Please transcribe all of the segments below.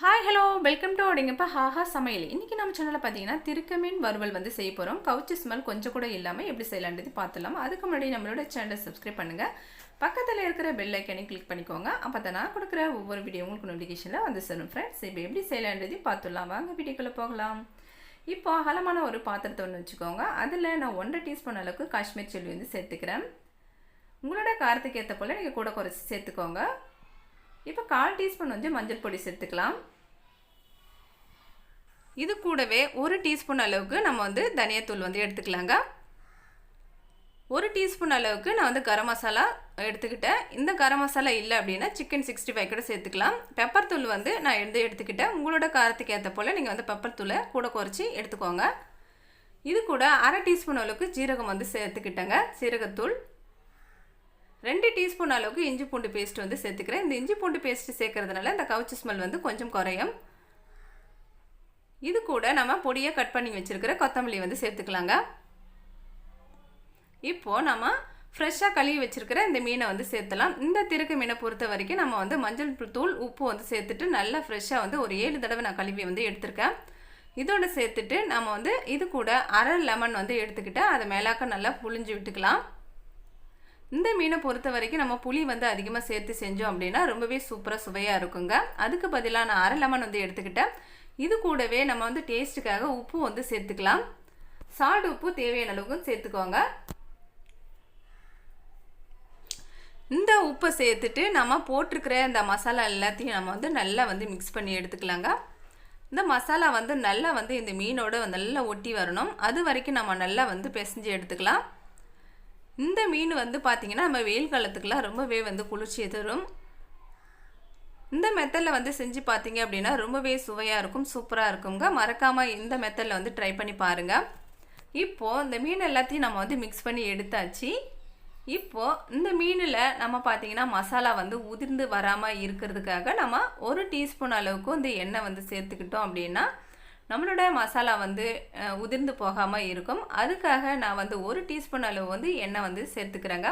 Hi hello welcome to அப்படிங்கப்ப ஹாஹா சமையல் இன்றைக்கி நம்ம சேனலில் பார்த்தீங்கன்னா திருக்க மீன் வறுவல் வந்து செய்ய போகிறோம் கவுச்சி ஸ்மெல் கொஞ்சம் கூட இல்லாமல் எப்படி செய்யலான்றது பார்த்துலாம் அதுக்கு முன்னாடி நம்மளோட சேனலை சப்ஸ்கிரைப் பண்ணுங்கள் பக்கத்தில் இருக்கிற பெல் ஐக்கனை கிளிக் பண்ணிக்கோங்க. அப்போ தான் நான் கொடுக்குற ஒவ்வொரு வீடியோ உங்களுக்கு நோட்டிஃபிகேஷனில் வந்து சேரும் ஃப்ரெண்ட்ஸ் இப்போ எப்படி செய்யலான்றதையும் பார்த்துடலாம். வாங்க வீடியோக்குள்ளே போகலாம். இப்போ அகலமான ஒரு பாத்திரத்தை ஒன்று வச்சுக்கோங்க. அதில் நான் ஒன்றரை டீஸ்பூன் அளவுக்கு காஷ்மீர் சில்லி வந்து சேர்த்துக்கிறேன். உங்களோட காரத்துக்கு ஏற்ற போல் நீங்கள் கூட குறைச்சி சேர்த்துக்கோங்க. இப்போ கால் டீஸ்பூன் வந்து மஞ்சள் பொடி சேர்த்துக்கலாம். இது கூடவே ஒரு டீஸ்பூன் அளவுக்கு நம்ம வந்து தனியாத்தூள் வந்து எடுத்துக்கலாங்க. ஒரு டீஸ்பூன் அளவுக்கு நான் வந்து கரம் மசாலா எடுத்துக்கிட்டேன். இந்த கரம் மசாலா இல்லை அப்படின்னா சிக்கன் சிக்ஸ்டி ஃபைவ் கூட சேர்த்துக்கலாம். பெப்பர் தூள் வந்து நான் எடுத்து எடுத்துக்கிட்டேன். உங்களோட காரத்துக்கு ஏற்ற போல் நீங்கள் வந்து பெப்பர் தூளை கூட குறைச்சி எடுத்துக்கோங்க. இது கூட அரை டீஸ்பூன் அளவுக்கு ஜீரகம் வந்து சேர்த்துக்கிட்டேங்க. சீரகத்தூள். ரெண்டு டீஸ்பூன் அளவுக்கு இஞ்சி பூண்டு பேஸ்ட் வந்து சேர்த்துக்கிறேன். இந்த இஞ்சி பூண்டு பேஸ்ட் சேர்க்கறதுனால இந்த கவுச்சி ஸ்மெல் வந்து கொஞ்சம் குறையும். இது கூட நம்ம பொடியை கட் பண்ணி வச்சுருக்கிற கொத்தமல்லி வந்து சேர்த்துக்கலாங்க. இப்போது நம்ம ஃப்ரெஷ்ஷாக கழுவி வச்சுருக்கிற இந்த மீனை வந்து சேர்த்தலாம். இந்த திருக்கு மீனை பொறுத்த வரைக்கும் நம்ம வந்து மஞ்சள் தூள் உப்பு வந்து சேர்த்துட்டு நல்லா ஃப்ரெஷ்ஷாக வந்து ஒரு ஏழு தடவை நான் கழுவி வந்து எடுத்திருக்கேன். இதோடு சேர்த்துட்டு நம்ம வந்து இது கூட அரை லெமன் வந்து எடுத்துக்கிட்டு அதை மேலாக்க நல்லா புழிஞ்சு விட்டுக்கலாம். இந்த மீனை பொறுத்த வரைக்கும் நம்ம புளி வந்து அதிகமாக சேர்த்து செஞ்சோம் அப்படின்னா ரொம்பவே சூப்பராக சுவையாக இருக்குங்க. அதுக்கு பதிலாக நான் அரை லெமன் வந்து எடுத்துக்கிட்டேன். இது கூடவே நம்ம வந்து டேஸ்ட்டுக்காக உப்பு வந்து சேர்த்துக்கலாம். சால்ட் உப்பு தேவையான அளவுக்கு சேர்த்துக்கோங்க. இந்த உப்பை சேர்த்துட்டு நம்ம போட்டிருக்கிற இந்த மசாலா எல்லாத்தையும் நம்ம வந்து நல்லா வந்து மிக்ஸ் பண்ணி எடுத்துக்கலாங்க. இந்த மசாலா வந்து நல்லா வந்து இந்த மீனோட நல்லா ஒட்டி வரணும். அது வரைக்கும் நம்ம நல்லா வந்து பிசைஞ்சு எடுத்துக்கலாம். இந்த மீன் வந்து பார்த்திங்கன்னா நம்ம வெயில் காலத்துக்கெலாம் ரொம்பவே வந்து குளிர்ச்சியை தரும். இந்த மெத்தடில் வந்து செஞ்சு பார்த்தீங்க அப்படின்னா ரொம்பவே சுவையாக இருக்கும் சூப்பராக இருக்குங்க. மறக்காமல் இந்த மெத்தடில் வந்து ட்ரை பண்ணி பாருங்கள் இப்போது இந்த மீன் எல்லாத்தையும் நம்ம வந்து மிக்ஸ் பண்ணி எடுத்தாச்சு. இப்போது இந்த மீனில் நம்ம பார்த்திங்கன்னா மசாலா வந்து உதிர்ந்து வராமல் இருக்கிறதுக்காக நம்ம ஒரு டீஸ்பூன் அளவுக்கு இந்த எண்ணெய் வந்து சேர்த்துக்கிட்டோம் அப்படின்னா நம்மளோட மசாலா வந்து உதிர்ந்து போகாமல் இருக்கும். அதுக்காக நான் வந்து ஒரு டீஸ்பூன் அளவு வந்து எண்ணெய் வந்து சேர்த்துக்கிறேங்க.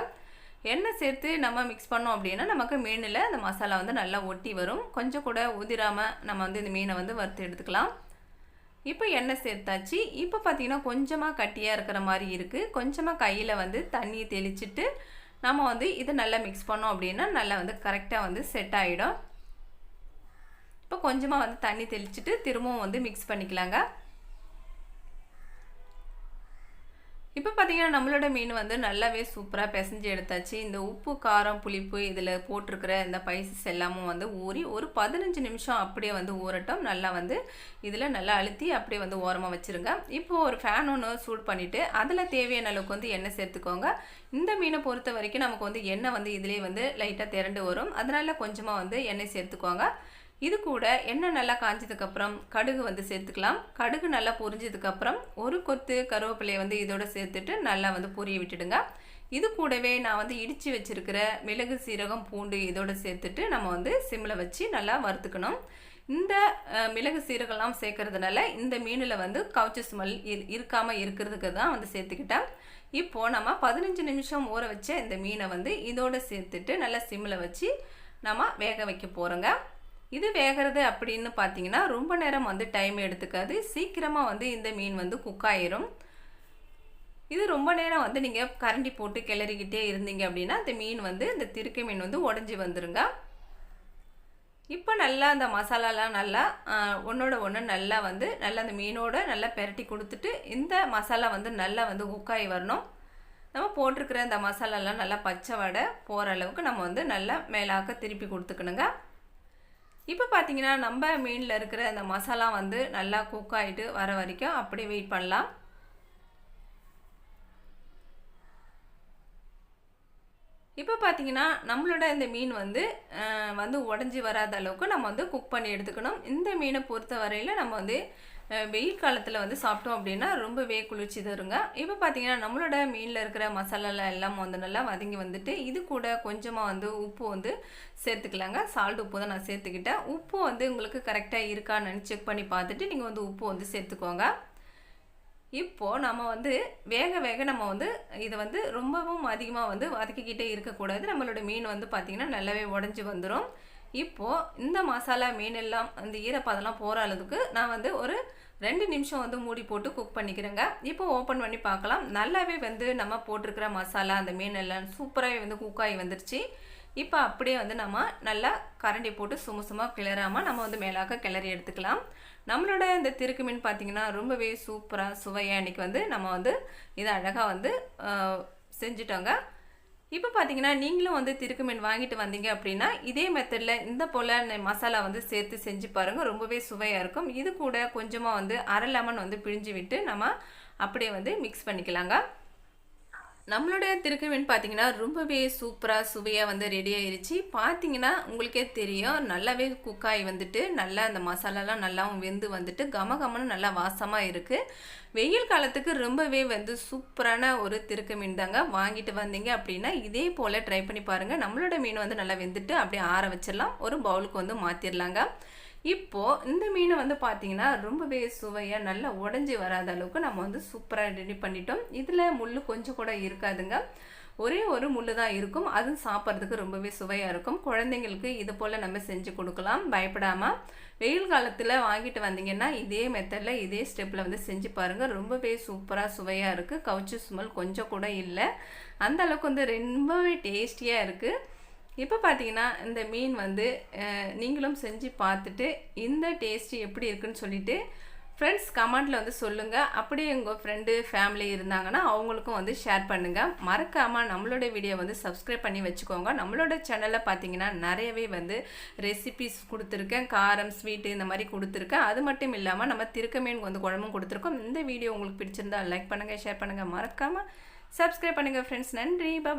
எண்ணெய் சேர்த்து நம்ம மிக்ஸ் பண்ணோம் அப்படின்னா நமக்கு மீனில் அந்த மசாலா வந்து நல்லா ஒட்டி வரும். கொஞ்சம் கூட உதிராமல் நம்ம வந்து இந்த மீனை வந்து வறுத்து எடுத்துக்கலாம். இப்போ எண்ணெய் சேர்த்தாச்சு. இப்போ பார்த்திங்கன்னா கொஞ்சமாக கட்டியாக இருக்கிற மாதிரி இருக்குது கொஞ்சமாக கையில் வந்து தண்ணி தெளிச்சிட்டு நம்ம வந்து இதை நல்லா மிக்ஸ் பண்ணோம் அப்படின்னா நல்லா வந்து கரெக்டாக வந்து செட் ஆகிடும் இப்போ கொஞ்சமாக வந்து தண்ணி தெளிச்சுட்டு திரும்பவும் வந்து மிக்ஸ் பண்ணிக்கலாங்க. இப்போ பார்த்தீங்கன்னா நம்மளோட மீன் வந்து நல்லாவே சூப்பராக பிசைஞ்சு எடுத்தாச்சு. இந்த உப்பு காரம் புளிப்பு இதில் போட்டிருக்கிற இந்த பைசஸ் எல்லாமும் வந்து ஊறி ஒரு பதினஞ்சு நிமிஷம் அப்படியே வந்து ஊறட்டும். நல்லா வந்து இதில் நல்லா அழுத்தி அப்படியே வந்து ஓரமாக வச்சுருங்க. இப்போது ஒரு ஃபேன் ஒன்று சூட் பண்ணிவிட்டு அதில் தேவையான அளவுக்கு வந்து எண்ணெய் சேர்த்துக்கோங்க. இந்த மீனை பொறுத்த வரைக்கும் நமக்கு வந்து எண்ணெய் வந்து இதிலே வந்து லைட்டாக திரண்டு வரும். அதனால் கொஞ்சமாக வந்து எண்ணெய் சேர்த்துக்கோங்க. இது கூட எண்ணெய் நல்லா காஞ்சதுக்கப்புறம் கடுகு வந்து சேர்த்துக்கலாம். கடுகு நல்லா பொரிஞ்சதுக்கப்புறம் ஒரு கொத்து கருவேப்பிலையை வந்து இதோட சேர்த்துட்டு நல்லா வந்து பொரிய விட்டுடுங்க. இது கூடவே நான் வந்து இடித்து வச்சுருக்கிற மிளகு சீரகம் பூண்டு இதோட சேர்த்துட்டு நம்ம வந்து சிம்மில் வச்சு நல்லா வறுத்துக்கணும். இந்த மிளகு சீரகம்லாம் சேர்க்கறதுனால இந்த மீனில் வந்து கவுச்சி ஸ்மெல் இருக்காமல் இருக்கிறதுக்கு தான் வந்து சேர்த்துக்கிட்டேன். இப்போது நம்ம பதினஞ்சு நிமிஷம் ஊற வச்ச இந்த மீனை வந்து இதோட சேர்த்துட்டு நல்லா சிம்மில் வச்சு நம்ம வேக வைக்க போகிறோங்க இது வேகிறது அப்படின்னு பார்த்தீங்கன்னா ரொம்ப நேரம் வந்து டைம் எடுத்துக்காது. சீக்கிரமாக வந்து இந்த மீன் வந்து குக் ஆயிரும். இது ரொம்ப நேரம் வந்து நீங்கள் கரண்டி போட்டு கிளறிக்கிட்டே இருந்தீங்க அப்படின்னா இந்த மீன் வந்து இந்த திருக்கை மீன் வந்து உடஞ்சி வந்துருங்க. இப்போ நல்லா அந்த மசாலாலாம் நல்லா ஒன்றோட ஒன்று நல்லா வந்து நல்லா அந்த மீனோட நல்லா பெரட்டி கொடுத்துட்டு இந்த மசாலா வந்து நல்லா வந்து குக்காகி வரணும். நம்ம போட்டிருக்கிற அந்த மசாலாலாம் நல்லா பச்சை வடை போகிற அளவுக்கு நம்ம வந்து நல்லா மேலாக்க திருப்பி கொடுத்துக்கணுங்க. இப்போ பார்த்தீங்கன்னா நம்ம மீனில் இருக்கிற அந்த மசாலா வந்து நல்லா குக் ஆகிட்டு வர வரைக்கும் அப்படியே வெயிட் பண்ணலாம். இப்போ பார்த்தீங்கன்னா நம்மளோட இந்த மீன் வந்து வந்து உடஞ்சி வராத அளவுக்கு நம்ம வந்து குக் பண்ணி எடுத்துக்கணும். இந்த மீனை பொறுத்த வரையில் நம்ம வந்து வெயில் காலத்தில் வந்து சாப்பிட்டோம் அப்படின்னா ரொம்பவே குளிர்ச்சி தருங்க. இப்போ பார்த்தீங்கன்னா நம்மளோட மீனில் இருக்கிற மசாலாலாம் எல்லாம் வந்து நல்லா வதங்கி வந்துட்டு இது கூட கொஞ்சமாக வந்து உப்பு வந்து சேர்த்துக்கலாங்க. சால்ட் உப்பு தான் நான் சேர்த்துக்கிட்டேன். உப்பு வந்து உங்களுக்கு கரெக்டாக இருக்கான்னு செக் பண்ணி பார்த்துட்டு நீங்கள் வந்து உப்பு வந்து சேர்த்துக்கோங்க. இப்போது நம்ம வந்து வேக வேக நம்ம வந்து இதை வந்து ரொம்பவும் அதிகமாக வந்து வதக்கிக்கிட்டே இருக்கக்கூடாது. நம்மளோட மீன் வந்து பார்த்திங்கன்னா நல்லாவே உடஞ்சி வந்துடும் இப்போது இந்த மசாலா மீன் எல்லாம் அந்த ஈரப்பதம்லாம் போகிற அளவுக்கு நான் வந்து ஒரு ரெண்டு நிமிஷம் வந்து மூடி போட்டு குக் பண்ணிக்கிறேங்க. இப்போ ஓப்பன் பண்ணி பார்க்கலாம். நல்லாவே வந்து நம்ம போட்டிருக்கிற மசாலா அந்த மீன் எல்லாம் சூப்பராகவே வந்து குக் ஆகி வந்துருச்சு. இப்போ அப்படியே வந்து நம்ம நல்லா கரண்டி போட்டு சும்மா சும்மா கிளறாமல் நம்ம வந்து மேலாக்க கிளறி எடுத்துக்கலாம். நம்மளோட இந்த திருக்கு மீன் பார்த்திங்கன்னா ரொம்பவே சூப்பராக சுவையாக இன்றைக்கி வந்து நம்ம வந்து இதை அழகாக வந்து செஞ்சுட்டோங்க. இப்போ பார்த்தீங்கன்னா நீங்களும் வந்து திருக்கு மீன் வாங்கிட்டு வந்தீங்க அப்படின்னா இதே மெத்தடில் இந்த போல் மசாலா வந்து சேர்த்து செஞ்சு பாருங்கள் ரொம்பவே சுவையாக இருக்கும். இது கூட கொஞ்சமாக வந்து அரை லெமன் வந்து பிழிஞ்சு விட்டு நம்ம அப்படியே வந்து மிக்ஸ் பண்ணிக்கலாங்க. நம்மளுடைய திருக்கமீன் பார்த்தீங்கன்னா ரொம்பவே சூப்பராக சுவையாக வந்து ரெடி ஆயிருச்சு. பார்த்தீங்கன்னா உங்களுக்கே தெரியும் நல்லாவே குக்காய் வந்துட்டு நல்லா அந்த மசாலாலாம் நல்லாவும் வெந்து வந்துட்டு கம கமன்னு நல்லா வாசமாக இருக்குது வெயில் காலத்துக்கு ரொம்பவே வந்து சூப்பரான ஒரு திருக்க மீன் தாங்க. வாங்கிட்டு வந்தீங்க அப்படின்னா இதே போல் ட்ரை பண்ணி பாருங்கள் நம்மளோட மீன் வந்து நல்லா வெந்துட்டு அப்படியே ஆற வச்சிடலாம். ஒரு பவுலுக்கு வந்து மாற்றிடலாங்க இப்போது இந்த மீனை வந்து பார்த்தீங்கன்னா ரொம்பவே சுவையாக நல்லா உடஞ்சி வராத அளவுக்கு நம்ம வந்து சூப்பராக ரெடி பண்ணிட்டோம். இதில் முள் கொஞ்சம் கூட இருக்காதுங்க. ஒரே ஒரு முள் தான் இருக்கும். அதுவும் சாப்பிட்றதுக்கு ரொம்பவே சுவையாக இருக்கும். குழந்தைங்களுக்கு இது போல் நம்ம செஞ்சு கொடுக்கலாம். பயப்படாமல் வெயில் காலத்தில் வாங்கிட்டு வந்தீங்கன்னா இதே மெத்தடில் இதே ஸ்டெப்பில் வந்து செஞ்சு பாருங்கள் ரொம்பவே சூப்பராக சுவையாக இருக்குது கவுச்சி ஸ்மெல் கொஞ்சம் கூட இல்லை. அந்தளவுக்கு வந்து ரொம்பவே டேஸ்டியாக இருக்குது இப்போ பார்த்தீங்கன்னா இந்த மீன் வந்து நீங்களும் செஞ்சு பார்த்துட்டு இந்த டேஸ்ட்டு எப்படி இருக்குன்னு சொல்லிவிட்டு ஃப்ரெண்ட்ஸ் கமெண்ட்டில் வந்து சொல்லுங்கள் அப்படியே உங்கள் ஃப்ரெண்டு ஃபேமிலி இருந்தாங்கன்னா அவங்களுக்கும் வந்து ஷேர் பண்ணுங்கள் மறக்காமல் நம்மளோட வீடியோ வந்து சப்ஸ்கிரைப் பண்ணி வச்சுக்கோங்க. நம்மளோட சேனலில் பார்த்தீங்கன்னா நிறையவே வந்து ரெசிபிஸ் கொடுத்துருக்கேன். காரம் ஸ்வீட்டு இந்த மாதிரி கொடுத்துருக்கேன். அது மட்டும் இல்லாமல் நம்ம திருக்க வந்து குழம்பும் கொடுத்துருக்கோம். இந்த வீடியோ உங்களுக்கு பிடிச்சிருந்தா லைக் பண்ணுங்கள் ஷேர் பண்ணுங்கள் மறக்காமல் சப்ஸ்கிரைப் பண்ணுங்கள் ஃப்ரெண்ட்ஸ் நன்றி. பாய்